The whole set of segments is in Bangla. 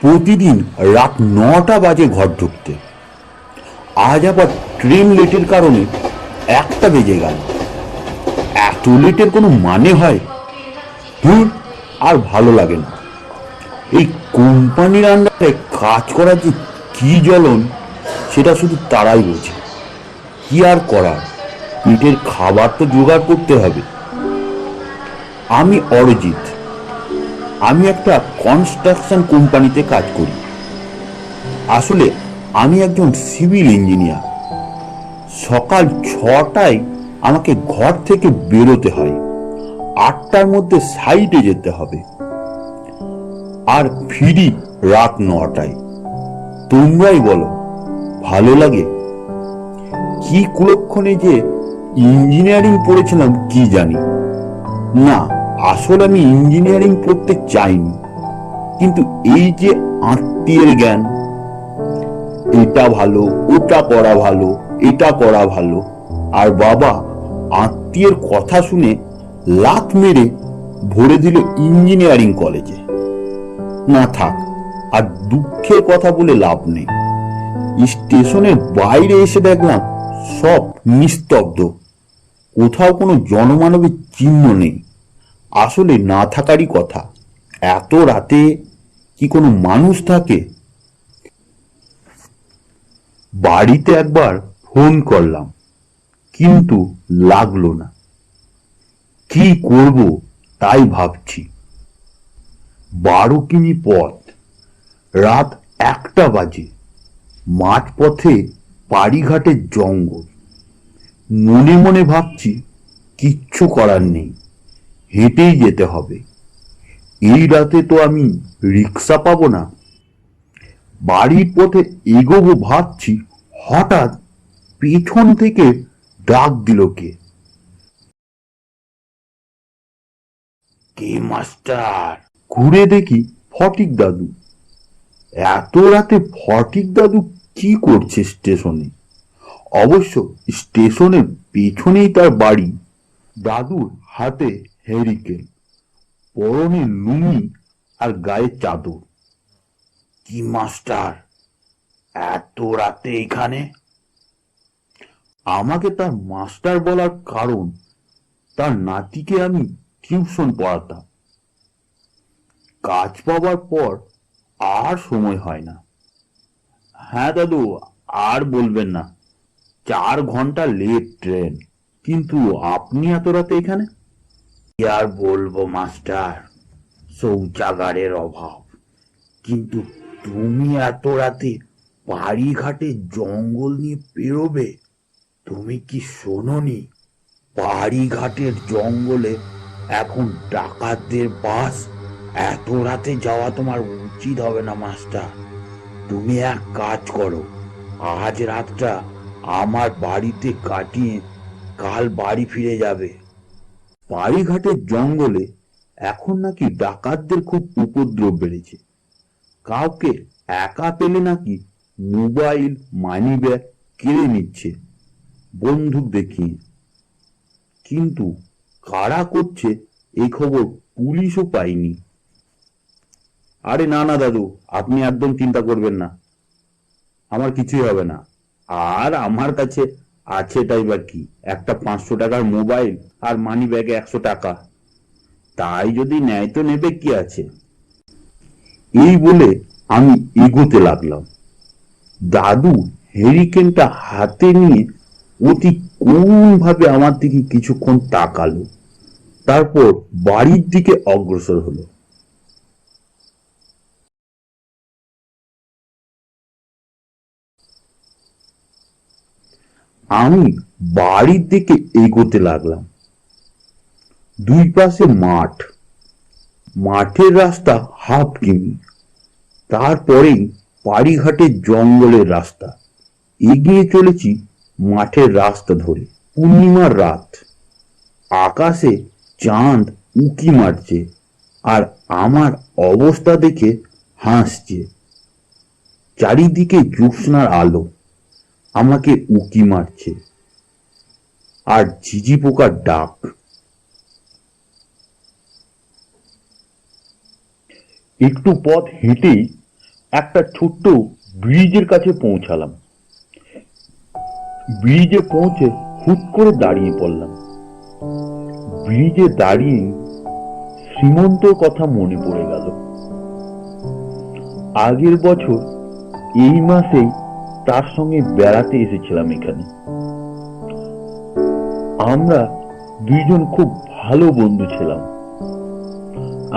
প্রতিদিন রাত নটা বাজে ঘর ঢুকতে। আজ আবার ট্রেন লেটের কারণে একটা বেজে গেল। এত লেটের কোনো মানে হয়? ধুর, আর ভালো লাগে না। এই কোম্পানির আন্ডারে কাজ করার যে কি জ্বলন, সেটা শুধু তারাই বোঝে। কি আর করার? পেটের খাবার তো জোগাড় করতে হবে। আমি অরিজিৎ। আমি একটা কনস্ট্রাকশন কোম্পানিতে কাজ করি। আসলে আমি একজন সিভিল ইঞ্জিনিয়ার সকাল ছটায় আমাকে ঘর থেকে বেরোতে হয়। আটটার মধ্যে সাইটে যেতে হবে। আর ফিরি রাত নটায়। তোমরাই বলো, ভালো লাগে? কি কুলক্ষণে যে ইঞ্জিনিয়ারিং পড়েছিলাম কি জানি। না আসলে আমি ইঞ্জিনিয়ারিং পড়তে চাইনি। কিন্তু এই যে আত্মীয়ের জ্ঞান, এটা ভালো, ওটা করা ভালো, এটা করা ভালো। আর বাবা, আত্মীয়ের কথা শুনে লাত মেরে ভরে দিল ইঞ্জিনিয়ারিং কলেজে না থাক, আর দুঃখের কথা বলে লাভ নেই। স্টেশনের বাইরে এসে দেখলাম সব নিস্তব্ধ। কোথাও কোনো জনমানবের চিহ্ন নেই। আসলে না থাকারই কথা। এত রাতে কি কোনো মানুষ থাকে? বাড়িতে একবার ফোন করলাম, কিন্তু লাগল না। কি করব তাই ভাবছি। বারো কিমি পথ, রাত একটা বাজে। মাঠ পথে পাড়িঘাটের জঙ্গল। মনে মনে ভাবছি, কিচ্ছু করার নেই। হেঁটেই যেতে হবে। এই রাতে তো আমি রিক্সা পাবো না। বাড়ির পথে এগোবো ভাবছি হঠাৎ পেছন থেকে ডাক দিল কে? কে মাস্টার? ঘুরে দেখি ফটিক দাদু। এত রাতে ফটিক দাদু কি করছে স্টেশনে? অবশ্য স্টেশনের পেছনেই তার বাড়ি। দাদুর হাতে হেরিকেন পরনে লুঙ্গি আর গায়ে চাদর। কি মাস্টার, এত রাতে এখানে আমাকে তার মাস্টার বলার কারণ তার নাতিকে আমি টিউশন পড়াতাম। কাজ পাওয়ার পর আর সময় হয় না। হ্যাঁ দাদু, আর বলবেন না। চার ঘণ্টা লেট ট্রেন। কিন্তু আপনি এত রাতে এখানে? আর বলব, মাস্টার? শৌচাগারের অভাব। কিন্তু তুমি এত রাতে বাড়ি ঘাটে জঙ্গল নিয়ে পেরোবে তুমি কি শোনোনি? বাড়ি ঘাটের জঙ্গলে এখন ডাকাতদের বাস এত রাতে যাওয়া তোমার উচিত হবে না, মাস্টার। তুমি এক কাজ করো, আজ রাতটা আমার বাড়িতে কাটিয়ে কাল বাড়ি ফিরে যাবে। বাড়িঘাটের জঙ্গলে এখন নাকি ডাকাতদের খুব উপদ্রব বেড়েছে। কাউকে একা পেলে নাকি মোবাইল মানি ব্যাগ কেড়ে নিচ্ছে বন্দুক দেখিয়ে। কিন্তু কারা করছে এই খবর পুলিশও পায়নি। আরে না না, দাদু, আপনি একদম চিন্তা করবেন না। আমার কিছুই হবে না। আর আমার কাছে আছে তাই বা কি? একটা পাঁচশো টাকার মোবাইল আর মানি ব্যাগে একশো টাকা। তাই যদি নেয় তো নেবে কি আছে? এই বলে আমি এগোতে লাগলাম। দাদু হেরিকেনটা হাতে নিয়ে অতি কোন ভাবে আমার দিকে কিছুক্ষণ তাকালো। তারপর বাড়ির দিকে অগ্রসর হলো। আমি বাড়ির দিকে এগোতে লাগলাম। দুই পাশে মাঠ। মাঠের রাস্তা হাফ কিমি। তারপরেই পাড়িঘাটের জঙ্গলের রাস্তা। এগিয়ে চলেছি মাঠের রাস্তা ধরে। পূর্ণিমার রাত। আকাশে চাঁদ উকি মারছে আর আমার অবস্থা দেখে হাসছে। চারিদিকে জ্যোৎস্নার আলো। আমাকে উকি মারছে। আর ঝিঝি পোকার ডাক। একটু পথ হেঁটেই একটা ছোট্ট ব্রিজের কাছে পৌঁছালাম। ব্রিজে পৌঁছে হুট করে দাঁড়িয়ে পড়লাম। ব্রিজে দাঁড়িয়ে শ্রীমন্তর কথা মনে পড়ে গেল। আগের বছর এই মাসেই তার সঙ্গে বেড়াতে এসেছিলাম এখানে। আমরা দুইজন খুব ভালো বন্ধু ছিলাম।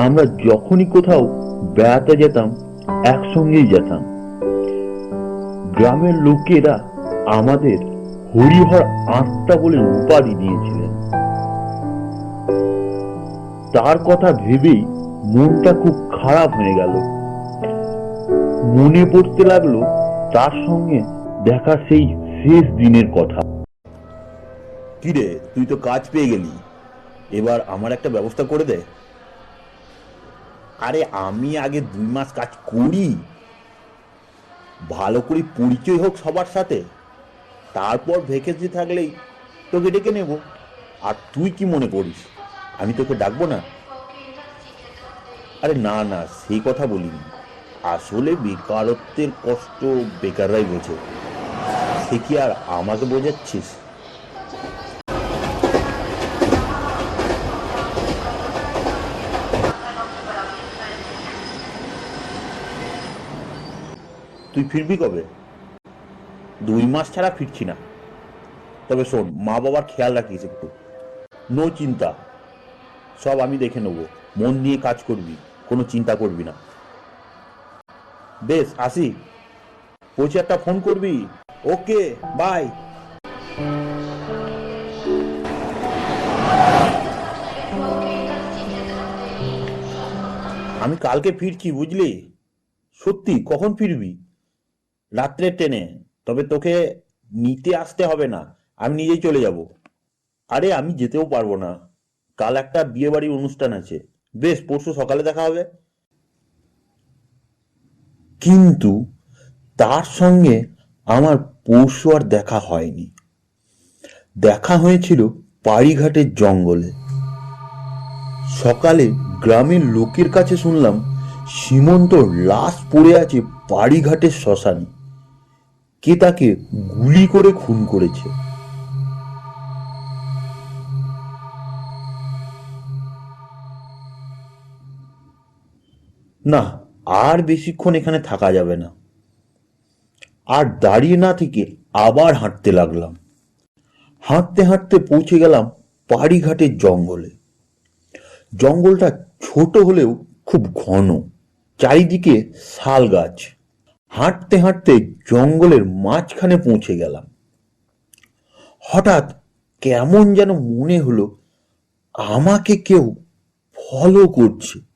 আমরা যখনই কোথাও বেড়াতে যেতাম, একসঙ্গেই যেতাম। গ্রামের লোকেরা আমাদের হরিহর আত্মা বলে উপাধি দিয়েছিলেন। তার কথা ভেবেই মনটা খুব খারাপ হয়ে গেল। মনে পড়তে লাগল তার সঙ্গে দেখা সেই শেষ দিনের কথা। কিরে, তুই তো কাজ পেয়ে গেলি। এবার আমার একটা ব্যবস্থা করে দে। আরে, আমি আগে দুই মাস কাজ করি। ভালো করে পরিচয় হোক সবার সাথে। তারপর ভ্যাকেন্সি থাকলেই তোকে ডেকে নেব। আর তুই কি মনে করিস? আমি তোকে ডাকবো না? আরে, না না, সেই কথা বলিনি। আসলে বেকারত্বের কষ্ট বেকাররাই বোঝে। সে কি আর আমাকে বোঝাচ্ছিস? তুই ফিরবি কবে? দুই মাস ছাড়া ফিরছি না। তবে শোন, মা বাবার খেয়াল রাখিস একটু। নো চিন্তা। সব আমি দেখে নেব। মন দিয়ে কাজ করবি, কোনো চিন্তা করবি না। বেশ, আসি। পৌঁছে একটা ফোন করবি? Okay, bye. আমি কালকে ফিরছি, বুঝলি? সত্যি, কখন ফিরবি? রাত্রের ট্রেনে, তবে তোকে নিতে আসতে হবে না। আমি নিজেই চলে যাব। আরে, আমি যেতেও পারব না। কাল একটা বিয়ে বাড়ির অনুষ্ঠান আছে। বেশ, পরশু সকালে দেখা হবে। কিন্তু তার সঙ্গে আমার পরশু আর দেখা হয়নি। দেখা হয়েছিল পাড়িঘাটের জঙ্গলে। সকালে গ্রামের লোকের কাছে শুনলাম সীমন্ত লাশ পড়ে আছে পাড়িঘাটের শ্মশানে। কে তাকে গুলি করে খুন করেছে। না আর বেশিক্ষণ এখানে থাকা যাবে না। আর দাঁড়িয়ে না থেকে আবার হাঁটতে লাগলাম। হাঁটতে হাঁটতে পৌঁছে গেলাম পাড়িঘাটের জঙ্গলে। জঙ্গলটা ছোট হলেও খুব ঘন, চারিদিকে শাল গাছ। হাঁটতে হাঁটতে জঙ্গলের মাঝখানে পৌঁছে গেলাম। হঠাৎ কেমন যেন মনে হলো, আমাকে কেউ ফলো করছে।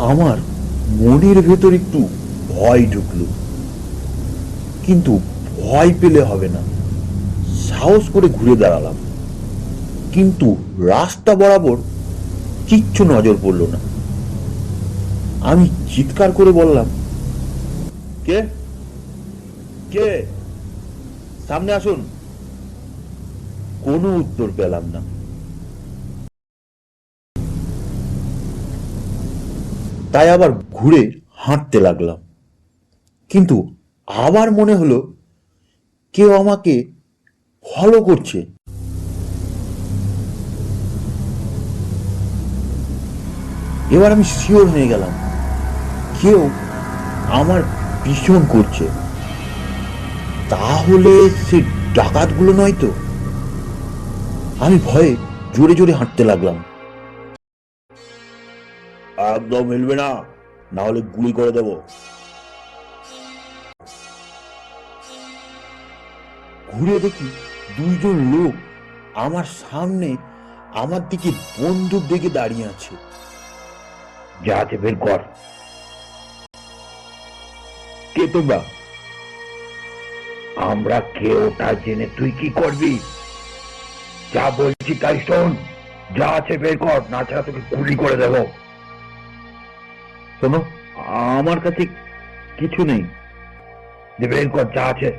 আমার মনের ভেতর একটু ভয় ঢুকলো। কিন্তু ভয় পেলে হবে না। সাহস করে ঘুরে দাঁড়ালাম। কিন্তু রাস্তা বরাবর কিচ্ছু নজর পড়ল না। আমি চিৎকার করে বললাম, কে? কে? সামনে আসুন। কোনো উত্তর পেলাম না। তাই আবার ঘুরে হাঁটতে লাগলাম। কিন্তু আবার মনে হলো, কেউ আমাকে ফলো করছে। এবার আমি শিওর হয়ে গেলাম, কেউ আমার ভীষণ করছে। তাহলে সে ডাকাতগুলো নয় তো? আমি ভয়ে জোরে জোরে হাঁটতে লাগলাম। একদম হিলবে না না হলে গুলি করে দেব। ঘুরে দেখি দুইজন লোক আমার সামনে আমার দিকে বন্দুক দিকে দাঁড়িয়ে আছে। যা আছে বের কর। কে তোমরা? আমরা কে ওটা জেনে তুই কি করবি? যা বলছি তাই শোন। যা আছে বের কর, না ছাড়া তোকে গুলি করে দেব। শোনো, আমার কাছে কিছু নেই। বের যা আছে।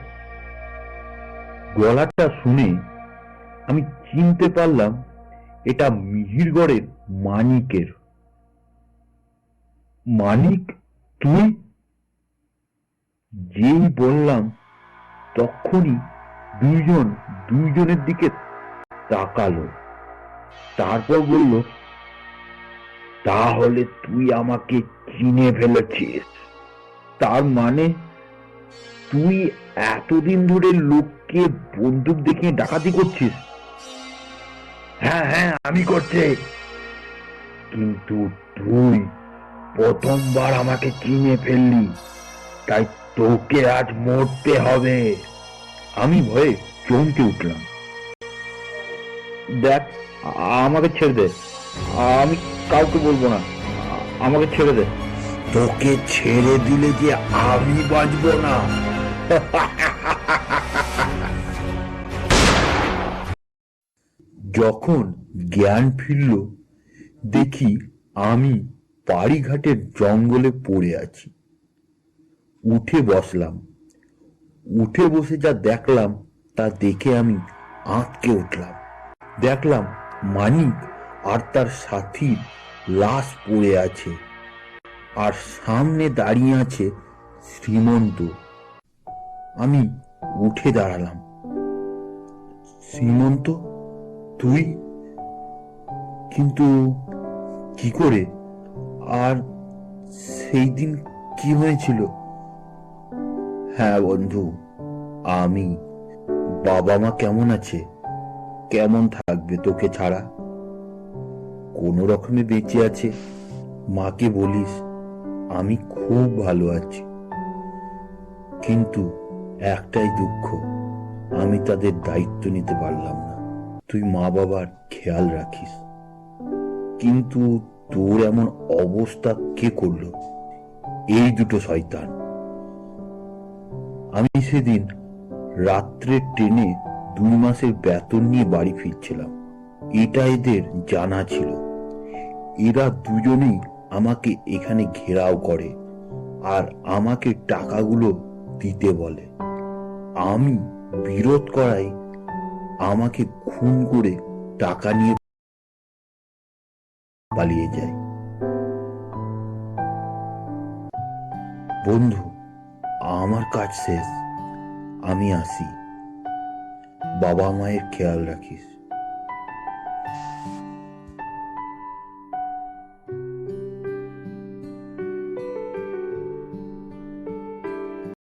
গলাটা শুনে আমি চিনতে পারলাম এটা মিহিরগড়ের মানিকের। মানিক তুই যেই বললাম, তখনই দুইজন, দুইজনের দিকে তাকালো। তারপর বলল তাহলে তুই আমাকে চিনে ফেলেছিস। তার মানে তুই এতদিন ধরে লোককে বন্দুক দেখিয়ে ডাকাতি করছিস? হ্যাঁ হ্যাঁ আমি করছি। কিন্তু তুই প্রথমবার আমাকে চিনে ফেললি, তাই তোকে আজ মরতে হবে। আমি ভয়ে চমকে উঠলাম। দেখ, আমাকে ছেড়ে দে। আমি কাউকে বলব না। আমাকে ছেড়ে দে। তোকে ছেড়ে দিলে যে আমি বাঁচবো না। যখন জ্ঞান ফিরল, দেখি আমি বাড়িঘাটের জঙ্গলে পড়ে আছি। উঠে বসলাম। উঠে বসে যা দেখলাম, তা দেখে আমি আঁতকে উঠলাম। দেখলাম মানিক আর তার সাথীর লাশ পড়ে আছে। আর সামনে দাঁড়িয়ে আছে শ্রীমন্ত। আমি উঠে দাঁড়ালাম। শ্রীমন্ত, তুই? কিন্তু কি করে? আর সেই দিন কি হয়েছিল? হ্যাঁ বন্ধু, আমি। বাবা মা কেমন আছে? কেমন থাকবে তোকে ছাড়া? কোনো রকমে বেঁচে আছে। মাকে বলিস, আমি খুব ভালো আছি। কিন্তু একটাই দুঃখ, আমি তাদের দায়িত্ব নিতে পারলাম না। তুই মা বাবার খেয়াল রাখিস। কিন্তু তোর এমন অবস্থা কে করল? এই দুটো শয়তান। আমি সেদিন রাত্রে ট্রেনে দুই মাসের বেতন নিয়ে বাড়ি ফিরছিলাম। এটা এদের জানা ছিল। এরা দুজনেই আমাকে এখানে ঘেরাও করে আর আমাকে টাকাগুলো দিতে বলে। আমি বিরোধ করাই আমাকে খুন করে টাকা নিয়ে পালিয়ে যায়। বন্ধু, আমার কাজ শেষ। আমি আসি। বাবা মায়ের খেয়াল রাখিস।